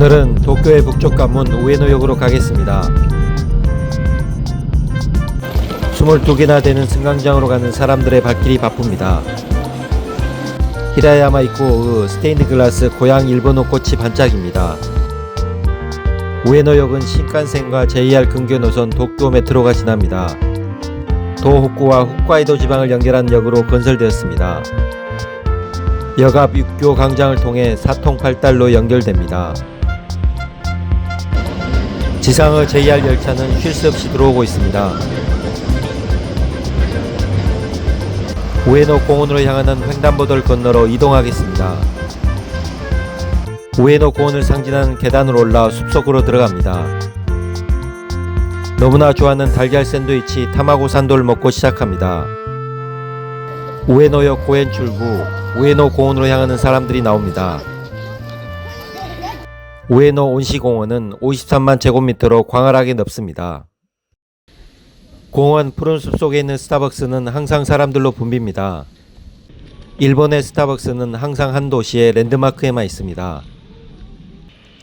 오늘은 도쿄의 북쪽 관문 우에노역으로 가겠습니다. 22개나 되는 승강장으로 가는 사람들의 발길이 바쁩니다. 히라야마 입구의 스테인드 글라스 고양 일본어 꽃이 반짝입니다. 우에노역은 신칸센과 JR 근교 노선 도쿄 메트로가 지납니다. 도호쿠와 홋카이도 지방을 연결한 역으로 건설되었습니다. 역 앞 육교 광장을 통해 사통팔달로 연결됩니다. 지상의 JR 열차는 쉴 새 없이 들어오고 있습니다. 우에노 공원으로 향하는 횡단보도를 건너러 이동하겠습니다. 우에노 공원을 상징하는 계단으로 올라 숲속으로 들어갑니다. 너무나 좋아하는 달걀 샌드위치 타마고 산도를 먹고 시작합니다. 우에노역 고엔 출구 우에노 공원으로 향하는 사람들이 나옵니다. 우에노 온시공원은 53만 제곱미터로 광활하게 넓습니다. 공원 푸른 숲 속에 있는 스타벅스는 항상 사람들로 붐빕니다. 일본의 스타벅스는 항상 한 도시의 랜드마크에만 있습니다.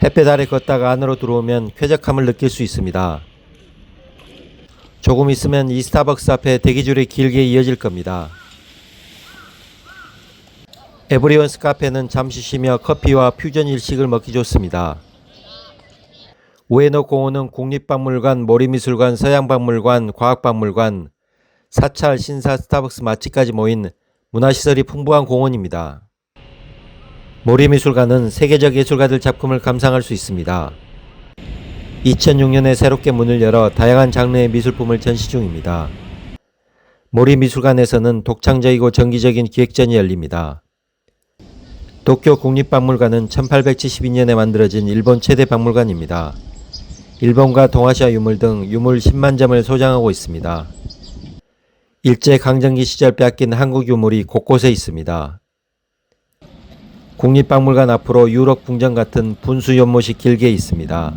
햇볕 아래 걷다가 안으로 들어오면 쾌적함을 느낄 수 있습니다. 조금 있으면 이 스타벅스 앞에 대기줄이 길게 이어질 겁니다. 에브리원스 카페는 잠시 쉬며 커피와 퓨전 일식을 먹기 좋습니다. 우에노 공원은 국립박물관, 모리미술관, 서양박물관, 과학박물관, 사찰, 신사, 스타벅스 맛집까지 모인 문화시설이 풍부한 공원입니다. 모리미술관은 세계적 예술가들 작품을 감상할 수 있습니다. 2006년에 새롭게 문을 열어 다양한 장르의 미술품을 전시 중입니다. 모리미술관에서는 독창적이고 정기적인 기획전이 열립니다. 도쿄 국립박물관은 1872년에 만들어진 일본 최대 박물관입니다. 일본과 동아시아 유물 등 유물 10만 점을 소장하고 있습니다. 일제 강점기 시절 빼앗긴 한국 유물이 곳곳에 있습니다. 국립박물관 앞으로 유럽 궁전 같은 분수 연못이 길게 있습니다.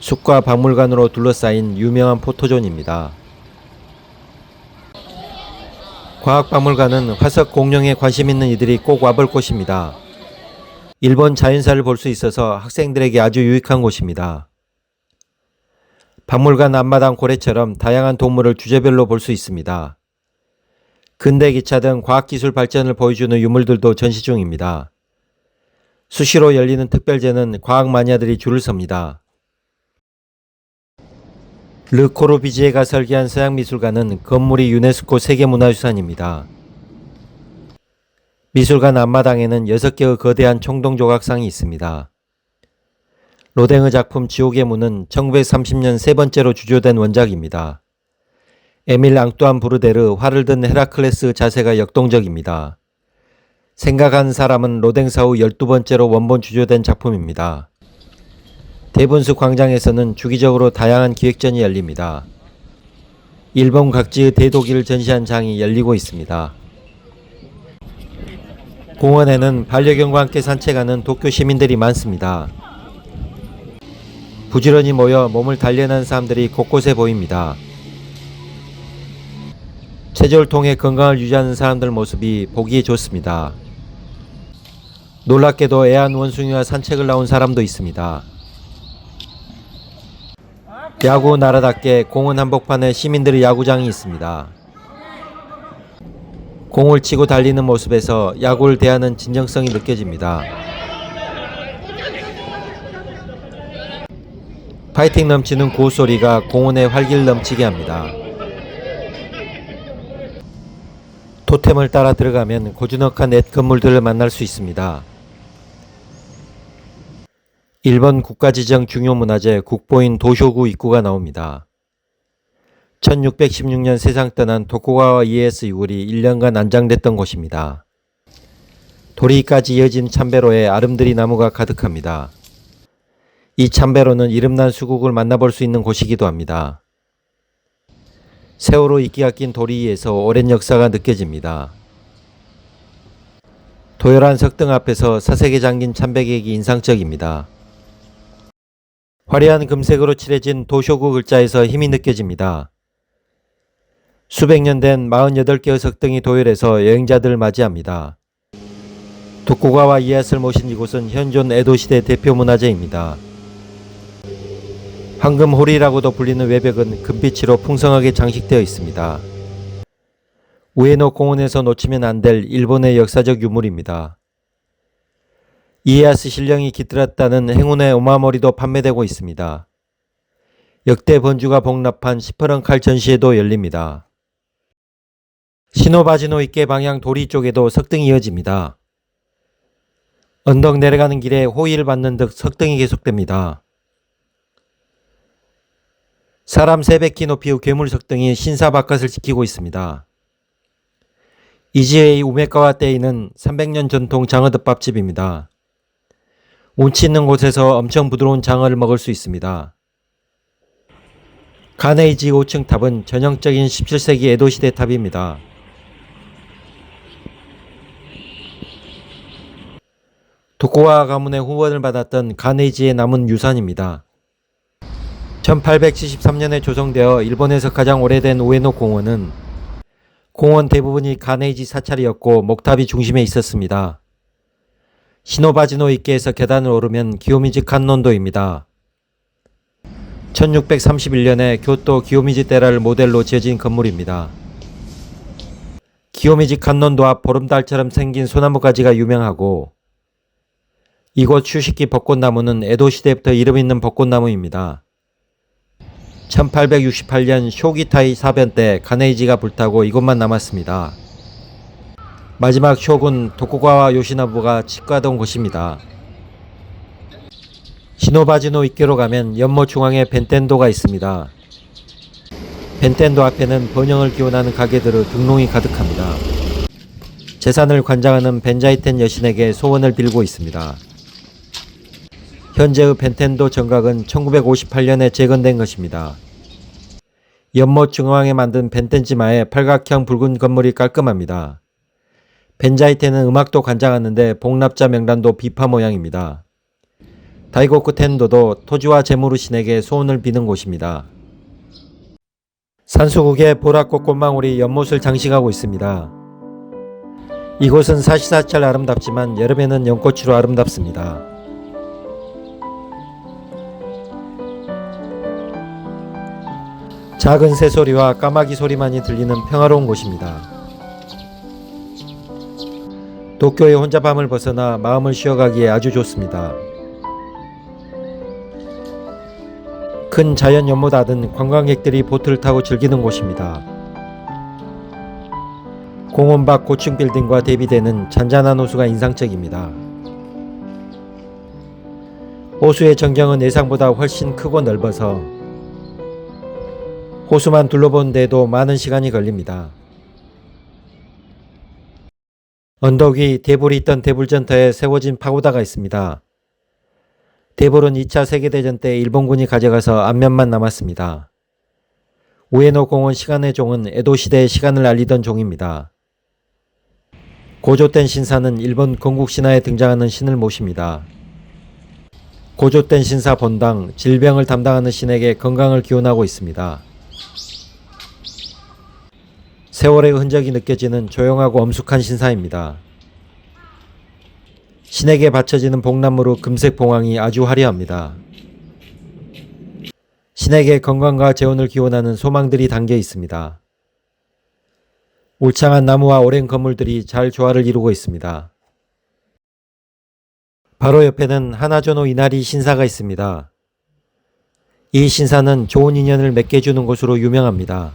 숲과 박물관으로 둘러싸인 유명한 포토존입니다. 과학박물관은 화석 공룡에 관심 있는 이들이 꼭 와볼 곳입니다. 일본 자연사를 볼 수 있어서 학생들에게 아주 유익한 곳입니다. 박물관 앞마당 고래처럼 다양한 동물을 주제별로 볼 수 있습니다. 근대 기차 등 과학기술 발전을 보여주는 유물들도 전시 중입니다. 수시로 열리는 특별제는 과학 마니아들이 줄을 섭니다. 르코르비지에가 설계한 서양 미술관은 건물이 유네스코 세계문화유산입니다. 미술관 앞마당에는 6개의 거대한 총동 조각상이 있습니다. 로댕의 작품 지옥의 문은 1930년 세 번째로 주조된 원작입니다. 에밀 앙뚜안 부르데르 활을 든 헤라클레스 자세가 역동적입니다. 생각한 사람은 로댕 사후 12번째로 원본 주조된 작품입니다. 대분수 광장에서는 주기적으로 다양한 기획전이 열립니다. 일본 각지의 대도기를 전시한 장이 열리고 있습니다. 공원에는 반려견과 함께 산책하는 도쿄 시민들이 많습니다. 부지런히 모여 몸을 단련한 사람들이 곳곳에 보입니다. 체조를 통해 건강을 유지하는 사람들 모습이 보기 좋습니다. 놀랍게도 애완 원숭이와 산책을 나온 사람도 있습니다. 야구 나라답게 공원 한복판에 시민들의 야구장이 있습니다. 공을 치고 달리는 모습에서 야구를 대하는 진정성이 느껴집니다. 파이팅 넘치는 구호 소리가 공원에 활기를 넘치게 합니다. 토템을 따라 들어가면 고즈넉한 옛 건물들을 만날 수 있습니다. 일본 국가지정 중요문화재 국보인 도쇼구 입구가 나옵니다. 1616년 세상 떠난 도쿠가와 이에스 유골이 1년간 안장됐던 곳입니다. 도리까지 이어진 참배로에 아름드리 나무가 가득합니다. 이 참배로는 이름난 수국을 만나볼 수 있는 곳이기도 합니다. 세월호 이끼가 낀 도리에서 오랜 역사가 느껴집니다. 도열한 석등 앞에서 사색에 잠긴 참배객이 인상적입니다. 화려한 금색으로 칠해진 도쇼구 글자에서 힘이 느껴집니다. 수백 년 된 48개의 석등이 도열해서 여행자들을 맞이합니다. 도쿠가와 이에야스를 모신 이곳은 현존 에도 시대 대표 문화재입니다. 황금홀이라고도 불리는 외벽은 금빛으로 풍성하게 장식되어 있습니다. 우에노 공원에서 놓치면 안 될 일본의 역사적 유물입니다. 이에야스 신령이 깃들었다는 행운의 오마머리도 판매되고 있습니다. 역대 번주가 복납한 18원 칼 전시회도 열립니다. 시노바지노 있게 방향 도리 쪽에도 석등이 이어집니다. 언덕 내려가는 길에 호의를 받는 듯 석등이 계속됩니다. 사람 300키 높이의 괴물 석등이 신사 바깥을 지키고 있습니다. 이지의 우메카와 떼이는 300년 전통 장어덮밥집입니다. 운치 있는 곳에서 엄청 부드러운 장어를 먹을 수 있습니다. 가네이지 5층 탑은 전형적인 17세기 에도시대 탑입니다. 도쿠와 가문의 후원을 받았던 가네이지의 남은 유산입니다. 1873년에 조성되어 일본에서 가장 오래된 우에노 공원은 공원 대부분이 가네이지 사찰이었고 목탑이 중심에 있었습니다. 시노바지노 이케에서 계단을 오르면 기요미지 칸론도입니다. 1631년에 교토 기요미지 때라를 모델로 지어진 건물입니다. 기요미지 칸론도 앞 보름달처럼 생긴 소나무 가지가 유명하고 이곳 휴식기 벚꽃나무는 에도 시대부터 이름 있는 벚꽃나무입니다. 1868년 쇼기타이 사변 때 가네이지가 불타고 이곳만 남았습니다. 마지막 쇼군 도쿠가와 요시나부가 치과하던 곳입니다. 시노바지노 이케로 가면 연못 중앙에 벤텐도가 있습니다. 벤텐도 앞에는 번영을 기원하는 가게들의 등롱이 가득합니다. 재산을 관장하는 벤자이텐 여신에게 소원을 빌고 있습니다. 현재의 벤텐도 정각은 1958년에 재건된 것입니다. 연못 중앙에 만든 벤텐지마의 팔각형 붉은 건물이 깔끔합니다. 벤자이텐은 음악도 관장하는데 복납자 명단도 비파 모양입니다. 다이고쿠 텐도도 토지와 재무르 신에게 소원을 비는 곳입니다. 산수국의 보라꽃 꽃망울이 연못을 장식하고 있습니다. 이곳은 사시사철 아름답지만 여름에는 연꽃으로 아름답습니다. 작은 새소리와 까마귀 소리만이 들리는 평화로운 곳입니다. 도쿄의 혼자 밤을 벗어나 마음을 쉬어가기에 아주 좋습니다. 큰 자연 연못 아든 관광객들이 보트를 타고 즐기는 곳입니다. 공원 밖 고층 빌딩과 대비되는 잔잔한 호수가 인상적입니다. 호수의 전경은 예상보다 훨씬 크고 넓어서 호수만 둘러본 데도 많은 시간이 걸립니다. 언덕 위 대불이 있던 대불전터에 세워진 파고다가 있습니다. 대불은 2차 세계대전 때 일본군이 가져가서 앞면만 남았습니다. 우에노 공원 시간의 종은 에도 시대의 시간을 알리던 종입니다. 고조된 신사는 일본 건국 신화에 등장하는 신을 모십니다. 고조된 신사 본당, 질병을 담당하는 신에게 건강을 기원하고 있습니다. 세월의 흔적이 느껴지는 조용하고 엄숙한 신사입니다. 신에게 바쳐지는 복나무로 금색 봉황이 아주 화려합니다. 신에게 건강과 재혼을 기원하는 소망들이 담겨 있습니다. 울창한 나무와 오랜 건물들이 잘 조화를 이루고 있습니다. 바로 옆에는 하나조노 이나리 신사가 있습니다. 이 신사는 좋은 인연을 맺게 주는 곳으로 유명합니다.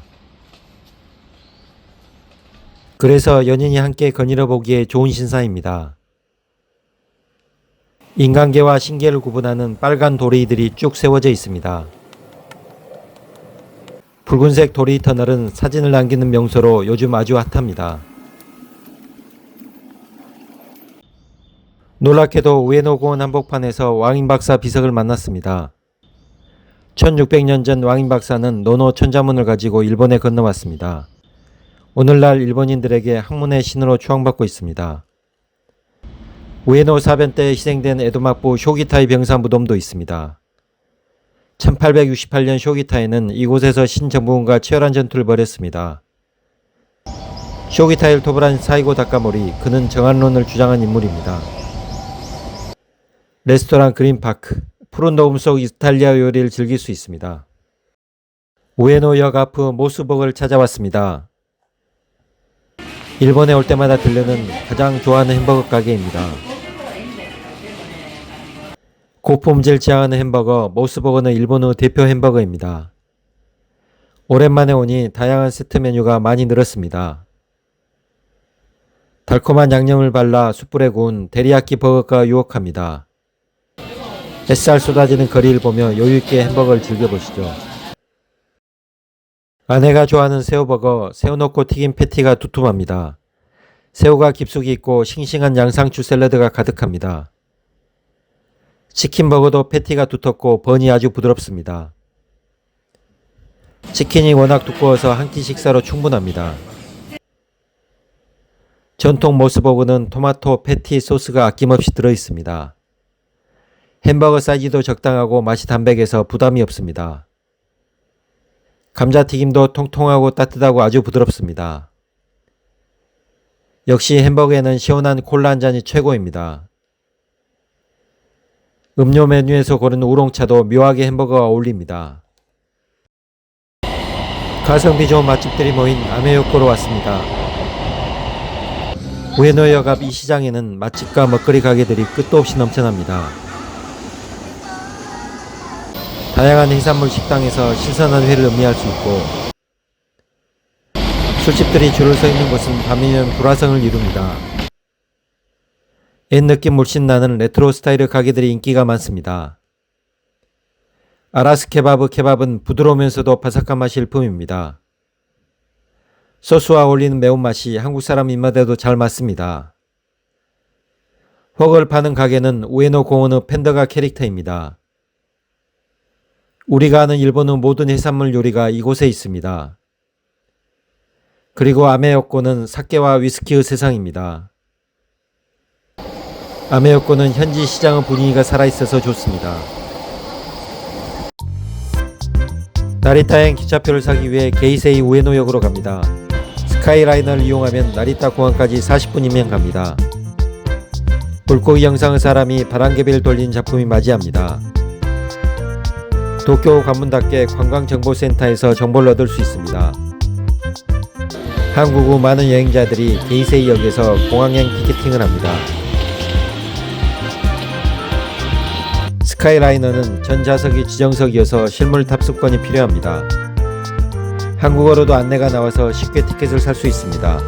그래서 연인이 함께 거닐어 보기에 좋은 신사입니다. 인간계와 신계를 구분하는 빨간 도리들이 쭉 세워져 있습니다. 붉은색 도리 터널은 사진을 남기는 명소로 요즘 아주 핫합니다. 놀랍게도 우에노 공원 한복판에서 왕인 박사 비석을 만났습니다. 1600년 전 왕인 박사는 노노 천자문을 가지고 일본에 건너왔습니다. 오늘날 일본인들에게 학문의 신으로 추앙받고 있습니다. 우에노 사변 때 희생된 에도막부 쇼기타이 병사 무덤도 있습니다. 1868년 쇼기타이는 이곳에서 신정부군과 치열한 전투를 벌였습니다. 쇼기타일 토브란 사이고 다카모리 그는 정한론을 주장한 인물입니다. 레스토랑 그린파크 푸른 녹음 속 이탈리아 요리를 즐길 수 있습니다. 우에노역 앞 모스버거를 찾아왔습니다. 일본에 올 때마다 들르는 가장 좋아하는 햄버거 가게입니다. 고품질 지향하는 햄버거 모스버거는 일본의 대표 햄버거입니다. 오랜만에 오니 다양한 세트 메뉴가 많이 늘었습니다. 달콤한 양념을 발라 숯불에 구운 데리야끼 버거가 유혹합니다. 햇살 쏟아지는 거리를 보며 여유있게 햄버거를 즐겨보시죠. 아내가 좋아하는 새우버거, 새우 넣고 튀긴 패티가 두툼합니다. 새우가 깊숙이 있고 싱싱한 양상추 샐러드가 가득합니다. 치킨버거도 패티가 두텁고 번이 아주 부드럽습니다. 치킨이 워낙 두꺼워서 한 끼 식사로 충분합니다. 전통 모스버거는 토마토 패티 소스가 아낌없이 들어있습니다. 햄버거 사이즈도 적당하고 맛이 담백해서 부담이 없습니다. 감자튀김도 통통하고 따뜻하고 아주 부드럽습니다. 역시 햄버거에는 시원한 콜라 한 잔이 최고입니다. 음료 메뉴에서 고른 우롱차도 묘하게 햄버거와 어울립니다. 가성비 좋은 맛집들이 모인 아메요코로 왔습니다. 우에노역 앞 이 시장에는 맛집과 먹거리 가게들이 끝도 없이 넘쳐납니다. 다양한 해산물 식당에서 신선한 회를 음미할 수 있고 술집들이 줄을 서 있는 곳은 밤이면 불화성을 이룹니다. 옛 느낌 물씬 나는 레트로 스타일의 가게들이 인기가 많습니다. 아라스 케바브 케밥은 부드러우면서도 바삭한 맛이 일품입니다. 소스와 어울리는 매운맛이 한국 사람 입맛에도 잘 맞습니다. 웍을 파는 가게는 우에노 공원의 팬더가 캐릭터입니다. 우리가 아는 일본의 모든 해산물 요리가 이곳에 있습니다. 그리고 아메요코는 사케와 위스키의 세상입니다. 아메요코는 현지 시장의 분위기가 살아있어서 좋습니다. 나리타행 기차표를 사기 위해 게이세이 우에노역으로 갑니다. 스카이라이너를 이용하면 나리타 공항까지 40분이면 갑니다. 물고기 영상의 사람이 바람개비를 돌린 작품이 맞이합니다. 도쿄 관문답게 관광정보센터에서 정보를 얻을 수 있습니다. 한국 후 많은 여행자들이 게이세이 역에서 공항행 티켓팅을 합니다. 스카이라이너는 전 좌석이 지정석이어서 실물 탑승권이 필요합니다. 한국어로도 안내가 나와서 쉽게 티켓을 살 수 있습니다.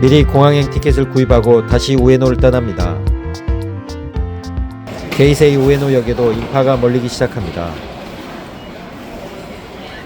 미리 공항행 티켓을 구입하고 다시 우에노를 떠납니다. 게이세이 우에노역에도 인파가 몰리기 시작합니다.